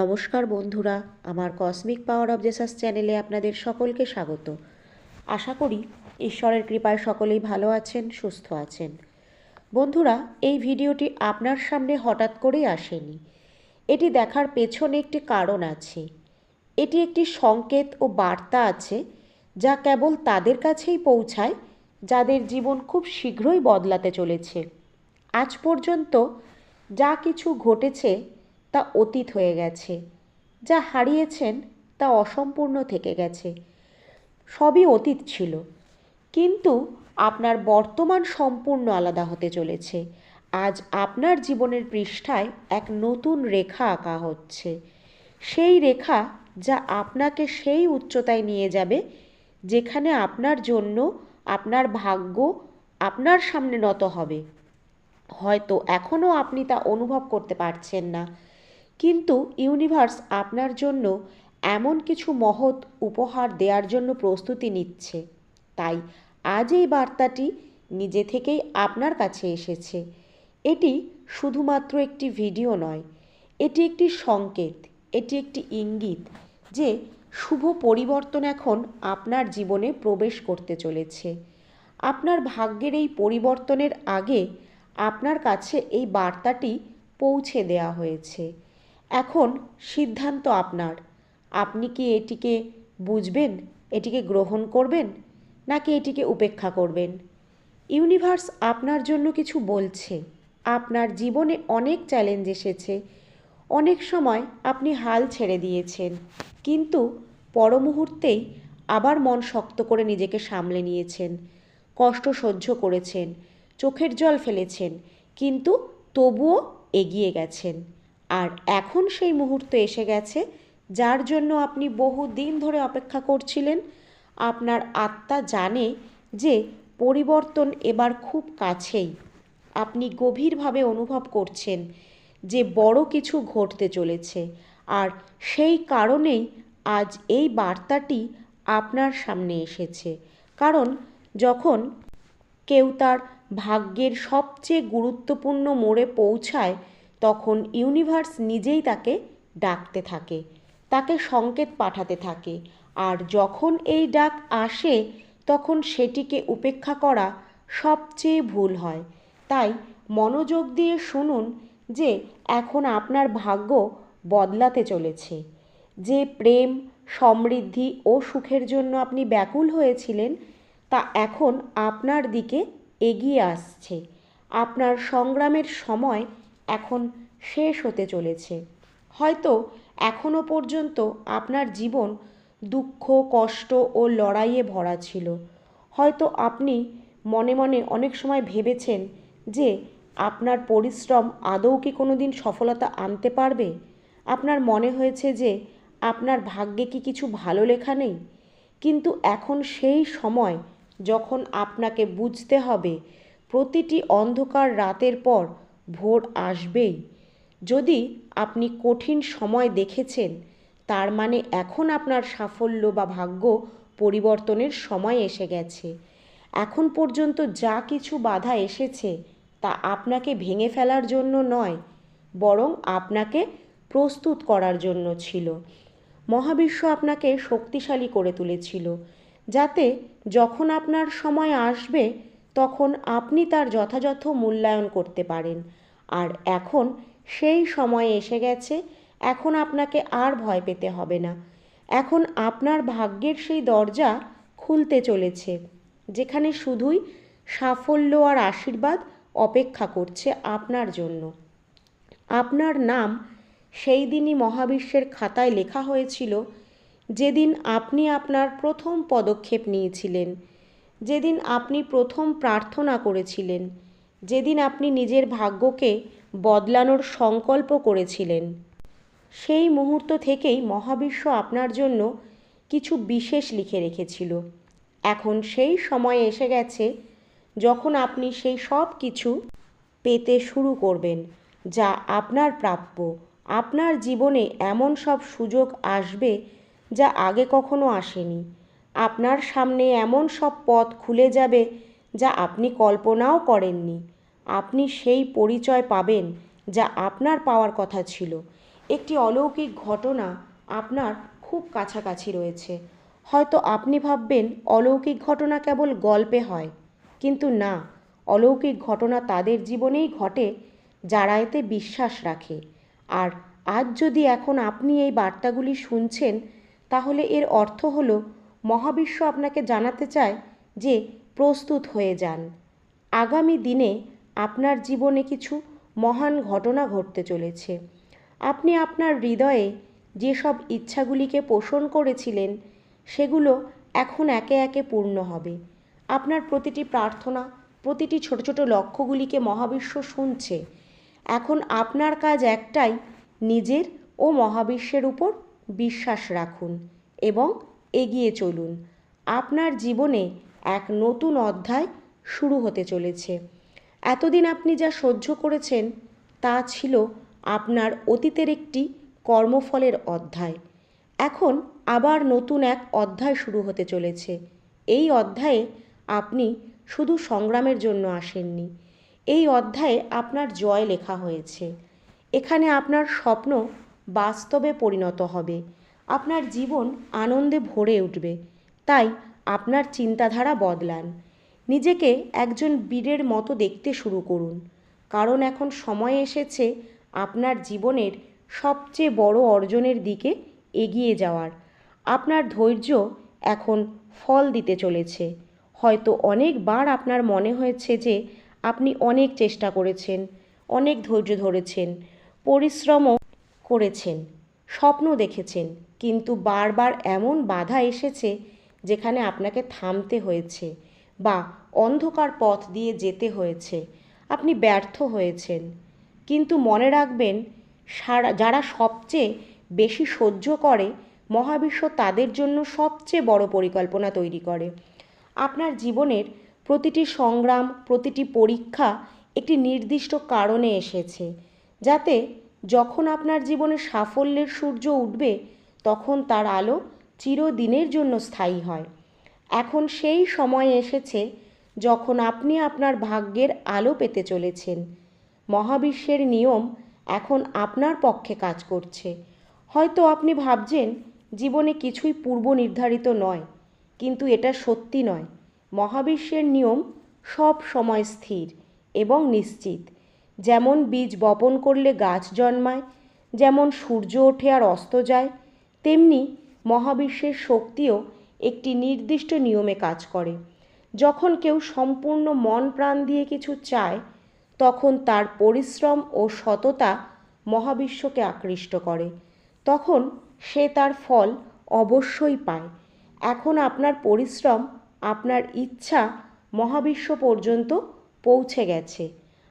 নমস্কার বন্ধুরা, আমার কসমিক পাওয়ার অব জেসাস চ্যানেলে আপনাদের সকলকে স্বাগত। আশা করি ঈশ্বরের কৃপায় সকলেই ভালো আছেন, সুস্থ আছেন। বন্ধুরা, এই ভিডিওটি আপনার সামনে হঠাৎ করেই আসেনি। এটি দেখার পেছনে একটি কারণ আছে। এটি একটি সংকেত ও বার্তা আছে যা কেবল তাদের কাছেই পৌঁছায়, যাদের জীবন খুব শীঘ্রই বদলাতে চলেছে। আজ পর্যন্ত যা কিছু ঘটেছে তা অতীত হয়ে গেছে। যা হারিয়েছেন তা অসম্পূর্ণ থেকে গেছে। সবই অতীত ছিল। কিন্তু আপনার বর্তমান সম্পূর্ণ আলাদা হতে চলেছে। আজ আপনার জীবনের পৃষ্ঠায় এক নতুন রেখা আঁকা হচ্ছে। সেই রেখা যা আপনাকে সেই উচ্চতায় নিয়ে যাবে, যেখানে আপনার জন্য, আপনার ভাগ্য, আপনার সামনে নত হবে। হয়তো এখনও আপনি তা অনুভব করতে পারছেন না। কিন্তু ইউনিভার্স আপনার জন্য এমন কিছু মহৎ উপহার দেওয়ার জন্য প্রস্তুতি নিচ্ছে। তাই আজ এই বার্তাটি নিজে থেকেই আপনার কাছে এসেছে। এটি শুধুমাত্র একটি ভিডিও নয়, এটি একটি সংকেত, এটি একটি ইঙ্গিত যে শুভ পরিবর্তন এখন আপনার জীবনে প্রবেশ করতে চলেছে। আপনার ভাগ্যের এই পরিবর্তনের আগে আপনার কাছে এই বার্তাটি পৌঁছে দেওয়া হয়েছে। এখন সিদ্ধান্ত আপনার। আপনি কি এটিকে বুঝবেন, এটিকে গ্রহণ করবেন, নাকি এটিকে উপেক্ষা করবেন? ইউনিভার্স আপনার জন্য কিছু বলছে। আপনার জীবনে অনেক চ্যালেঞ্জ এসেছে। অনেক সময় আপনি হাল ছেড়ে দিয়েছেন। কিন্তু পর মুহূর্তেই আবার মন শক্ত করে নিজেকে সামলে নিয়েছেন। কষ্ট সহ্য করেছেন, চোখের জল ফেলেছেন, কিন্তু তবুও এগিয়ে গেছেন। আর এখন সেই মুহূর্ত এসে গেছে যার জন্য আপনি বহু দিন ধরে অপেক্ষা করছিলেন। আপনার আত্মা জানে যে পরিবর্তন এবার খুব কাছেই। আপনি গভীরভাবে অনুভব করছেন যে বড় কিছু ঘটতে চলেছে আর সেই কারণেই আজ এই বার্তাটি আপনার সামনে এসেছে। কারণ যখন কেউ তার ভাগ্যের সবচেয়ে গুরুত্বপূর্ণ মোড়ে পৌঁছায় তখন ইউনিভার্স নিজেই তাকে ডাকতে থাকে, তাকে সংকেত পাঠাতে থাকে। আর যখন এই ডাক আসে, তখন সেটিকে উপেক্ষা করা সবচেয়ে ভুল হয়। তাই মনোযোগ দিয়ে শুনুন যে এখন আপনার ভাগ্য বদলাতে চলেছে। যে প্রেম, সমৃদ্ধি ও সুখের জন্য আপনি ব্যাকুল হয়েছিলেন, তা এখন আপনার দিকে এগিয়ে আসছে। আপনার সংগ্রামের সময় এখন শেষ হতে চলেছে। হয়তো এখনও পর্যন্ত আপনার জীবন দুঃখ, কষ্ট ও লড়াইয়ে ভরা ছিল। হয়তো আপনি মনে মনে অনেক সময় ভেবেছেন যে আপনার পরিশ্রম আদৌ কি কোনো দিন সফলতা আনতে পারবে? আপনার মনে হয়েছে যে আপনার ভাগ্যে কি কিছু ভালো লেখা নেই? কিন্তু এখন সেই সময় যখন আপনাকে বুঝতে হবে, প্রতিটি অন্ধকার রাতের পর ভোর আসবেই। যদি আপনি কঠিন সময় দেখেছেন, তার মানে এখন আপনার সাফল্য বা ভাগ্য পরিবর্তনের সময় এসে গেছে। এখন পর্যন্ত যা কিছু বাধা এসেছে, তা আপনাকে ভেঙে ফেলার জন্য নয়, বরং আপনাকে প্রস্তুত করার জন্য ছিল। মহাবিশ্ব আপনাকে শক্তিশালী করে তুলেছিল, যাতে যখন আপনার সময় আসবে তখন আপনি তার যথাযথ মূল্যায়ন করতে পারেন। আর এখন সেই সময় এসে গেছে, এখন আপনাকে আর ভয় পেতে হবে না। এখন আপনার ভাগ্যের সেই দরজা খুলতে চলেছে, যেখানে শুধুই সাফল্য আর আশীর্বাদ অপেক্ষা করছে আপনার জন্য। আপনার নাম সেই দিনই মহাবিশ্বের খাতায় লেখা হয়েছিল, যেদিন আপনি আপনার প্রথম পদক্ষেপ নিয়েছিলেন। যেদিন আপনি প্রথম প্রার্থনা করেছিলেন, যেদিন আপনি নিজের ভাগ্যকে বদলানোর সংকল্প করেছিলেন। সেই মুহূর্ত থেকেই মহাবিশ্ব আপনার জন্য কিছু বিশেষ লিখে রেখেছিল। এখন সেই সময় এসে গেছে যখন আপনি সেই সব কিছু পেতে শুরু করবেন, যা আপনার প্রাপ্য। আপনার জীবনে এমন সব সুযোগ আসবে যা আগে কখনো আসেনি। আপনার সামনে এমন সব পথ খুলে যাবে যা আপনি কল্পনাও করেননি। আপনি সেই পরিচয় পাবেন যা আপনার পাওয়ার কথা ছিল। একটি অলৌকিক ঘটনা আপনার খুব কাছাকাছি রয়েছে। হয়তো আপনি ভাববেন, অলৌকিক ঘটনা কেবল গল্পে হয়। কিন্তু না, অলৌকিক ঘটনা তাদের জীবনেই ঘটে, যারা এতে বিশ্বাস রাখে। আর আজ যদি এখন আপনি এই বার্তাগুলি শুনছেন, তাহলে এর অর্থ হলো মহাবিশ্ব আপনাকে জানাতে চায় যে প্রস্তুত হয়ে যান। আগামী দিনে আপনার জীবনে কিছু মহান ঘটনা ঘটতে চলেছে। আপনি আপনার হৃদয়ে যেসব ইচ্ছাগুলিকে পোষণ করেছিলেন, সেগুলো এখন একে একে পূর্ণ হবে। আপনার প্রতিটি প্রার্থনা, প্রতিটি ছোট ছোট লক্ষ্যগুলিকে মহাবিশ্ব শুনছে। এখন আপনার কাজ একটাই, নিজের ও মহাবিশ্বের উপর বিশ্বাস রাখুন এবং এগিয়ে চলুন। আপনার জীবনে এক নতুন অধ্যায় শুরু হতে চলেছে। এতদিন আপনি যা সহ্য করেছেন, তা ছিল আপনার অতীতের একটি কর্মফলের অধ্যায়। এখন আবার নতুন এক অধ্যায় শুরু হতে চলেছে। এই অধ্যায়ে আপনি শুধু সংগ্রামের জন্য আসেননি, এই অধ্যায়ে আপনার জয় লেখা হয়েছে। এখানে আপনার স্বপ্ন বাস্তবে পরিণত হবে। আপনার জীবন আনন্দে ভরে উঠবে। তাই আপনার চিন্তাধারা বদলান। নিজেকে একজন বীরের মতো দেখতে শুরু করুন। কারণ এখন সময় এসেছে আপনার জীবনের সবচেয়ে বড় অর্জনের দিকে এগিয়ে যাওয়ার। আপনার ধৈর্য এখন ফল দিতে চলেছে। হয়তো অনেকবার আপনার মনে হয়েছে যে আপনি অনেক চেষ্টা করেছেন, অনেক ধৈর্য ধরেছেন, পরিশ্রমও করেছেন, স্বপ্ন দেখেছেন। কিন্তু বারবার এমন বাধা এসেছে যেখানে আপনাকে থামতে হয়েছে বা অন্ধকার পথ দিয়ে যেতে হয়েছে। আপনি ব্যর্থ হয়েছেন। কিন্তু মনে রাখবেন, সারা, যারা সবচেয়ে বেশি সহ্য করে, মহাবিশ্ব তাদের জন্য সবচেয়ে বড় পরিকল্পনা তৈরি করে। আপনার জীবনের প্রতিটি সংগ্রাম, প্রতিটি পরীক্ষা একটি নির্দিষ্ট কারণে এসেছে, যাতে যখন আপনার জীবনে সাফল্যের সূর্য উঠবে তখন তার আলো চিরদিনের জন্য স্থায়ী হয়। এখন সেই সময় এসেছে যখন আপনি আপনার ভাগ্যের আলো পেতে চলেছেন। মহাবিশ্বের নিয়ম এখন আপনার পক্ষে কাজ করছে। হয়তো আপনি ভাবছেন, জীবনে কিছুই পূর্ব নির্ধারিত নয়, কিন্তু এটা সত্যি নয়। মহাবিশ্বের নিয়ম সব সময় স্থির এবং নিশ্চিত। যেমন বীজ বপন করলে গাছ জন্মায়, যেমন সূর্য ওঠে আর অস্ত যায় তেমনি মহাবিশ্বের শক্তিও একটি নির্দিষ্ট নিয়মে কাজ করে। যখন কেউ সম্পূর্ণ মন প্রাণ দিয়ে কিছু চায়, তখন তার পরিশ্রম ও সততা মহাবিশ্বকে আকৃষ্ট করে। তখন সে তার ফল অবশ্যই পায়। এখন আপনার পরিশ্রম, আপনার ইচ্ছা মহাবিশ্ব পর্যন্ত পৌঁছে গেছে।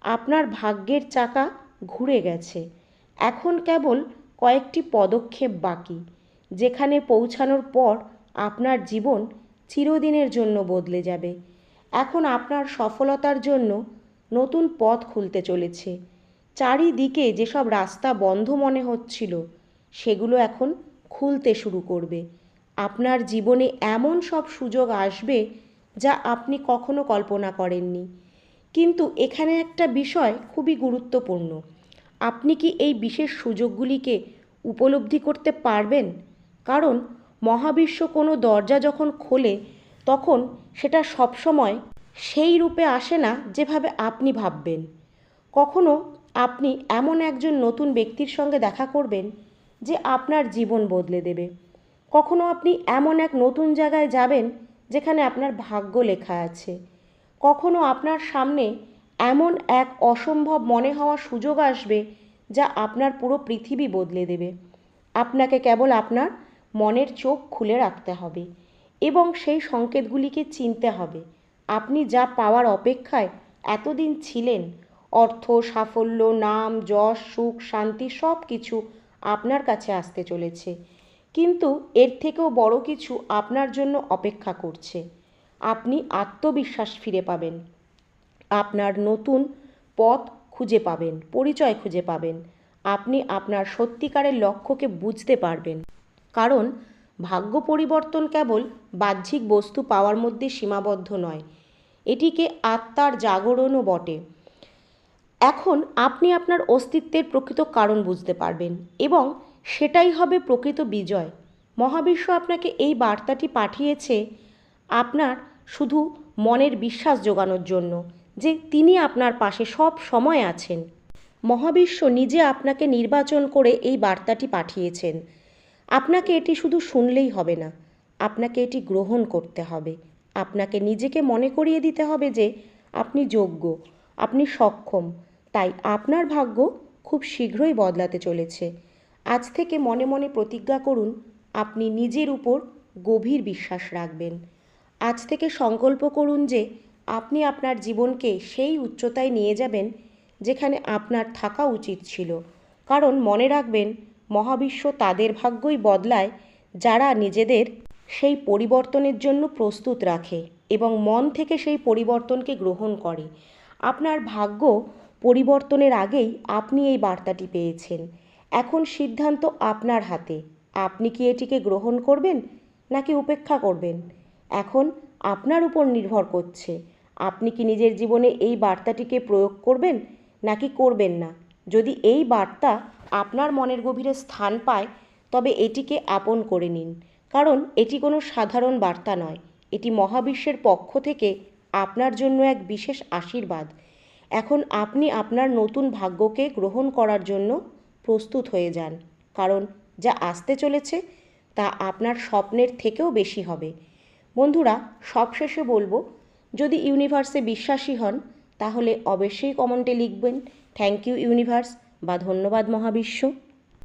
আপনার ভাগ্যের চাকা ঘুরে গেছে। এখন কেবল কয়েকটি পদক্ষেপ বাকি। যেখানে পৌঁছানোর পর আপনার জীবন চিরদিনের জন্য বদলে যাবে। এখন আপনার সফলতার জন্য নতুন পথ খুলতে চলেছে। চারিদিকে যেসব রাস্তা বন্ধ মনে হচ্ছিল, সেগুলো এখন খুলতে শুরু করবে। আপনার জীবনে এমন সব সুযোগ আসবে যা আপনি কখনো কল্পনা করেননি। কিন্তু এখানে একটা বিষয় খুবই গুরুত্বপূর্ণ। আপনি কি এই বিশেষ সুযোগগুলিকে উপলব্ধি করতে পারবেন? কারণ মহাবিশ্ব কোনো দরজা যখন খোলে, তখন সেটা সবসময় সেই রূপে আসে না যেভাবে আপনি ভাববেন। কখনো আপনি এমন একজন নতুন ব্যক্তির সঙ্গে দেখা করবেন যে আপনার জীবন বদলে দেবে। কখনো আপনি এমন এক নতুন জায়গায় যাবেন যেখানে আপনার ভাগ্য লেখা আছে। কখনো আপনার সামনে এমন এক অসম্ভব মনে হওয়া সুযোগ আসবে যা আপনার পুরো পৃথিবী বদলে দেবে। আপনাকে কেবল আপনার মনের চোখ খুলে রাখতে হবে এবং সেই সংকেতগুলিকে চিনতে হবে। আপনি যা পাওয়ার অপেক্ষায় এতদিন ছিলেন, অর্থ, সাফল্য, নাম, যশ, সুখ, শান্তি সব কিছু আপনার কাছে আসতে চলেছে। কিন্তু এর থেকেও বড় কিছু আপনার জন্য অপেক্ষা করছে। আপনি আত্মবিশ্বাস ফিরে পাবেন। আপনার নতুন পথ খুঁজে পাবেন, পরিচয় খুঁজে পাবেন। আপনি আপনার সত্যিকারের লক্ষ্যকে বুঝতে পারবেন। কারণ ভাগ্য পরিবর্তন কেবল বাহ্যিক বস্তু পাওয়ার মধ্যে সীমাবদ্ধ নয়, এটিকে আত্মার জাগরণও বটে। এখন আপনি আপনার অস্তিত্বের প্রকৃত কারণ বুঝতে পারবেন এবং সেটাই হবে প্রকৃত বিজয়। মহাবিশ্ব আপনাকে এই বার্তাটি পাঠিয়েছে আপনার শুধু মনের বিশ্বাস জোগানোর জন্য, যে তিনি আপনার পাশে সব সময় আছেন। মহাবিশ্ব নিজে আপনাকে নির্বাচন করে এই বার্তাটি পাঠিয়েছেন। আপনাকে এটি শুধু শুনলেই হবে না। আপনাকে এটি গ্রহণ করতে হবে। আপনাকে নিজেকে মনে করিয়ে দিতে হবে যে আপনি যোগ্য, আপনি সক্ষম। তাই আপনার ভাগ্য খুব শীঘ্রই বদলাতে চলেছে। আজ থেকে মনে মনে প্রতিজ্ঞা করুন, আপনি নিজের উপর গভীর বিশ্বাস রাখবেন। আজ থেকে সংকল্প করুন যে আপনি আপনার জীবনকে সেই উচ্চতায় নিয়ে যাবেন যেখানে আপনার থাকা উচিত ছিল। কারণ মনে রাখবেন মহাবিশ্ব তাদের ভাগ্যই বদলায়, যারা নিজেদের সেই পরিবর্তনের জন্য প্রস্তুত রাখে এবং মন থেকে সেই পরিবর্তনকে গ্রহণ করে। আপনার ভাগ্য পরিবর্তনের আগেই আপনি এই বার্তাটি পেয়েছেন। এখন সিদ্ধান্ত আপনার হাতে। আপনি কি এটিকে গ্রহণ করবেন নাকি উপেক্ষা করবেন? এখন আপনার উপর নির্ভর করছে। আপনি কি নিজের জীবনে এই বার্তাটিকে প্রয়োগ করবেন নাকি করবেন না? যদি এই বার্তা আপনার মনের গভীরে স্থান পায়, তবে এটিকে আপন করে নিন। কারণ এটি কোনো সাধারণ বার্তা নয়। এটি মহাবিশ্বের পক্ষ থেকে আপনার জন্য এক বিশেষ আশীর্বাদ। এখন আপনি আপনার নতুন ভাগ্যকে গ্রহণ করার জন্য প্রস্তুত হয়ে যান। কারণ যা আসতে চলেছে, তা আপনার স্বপ্নের থেকেও বেশি হবে। বন্ধুরা, সবশেষে বলব, যদি ইউনিভার্সে বিশ্বাসী হন, তাহলে অবশ্যই কমেন্টে লিখবেন। Thank you universe. বা ধন্যবাদ মহাবিশ্ব।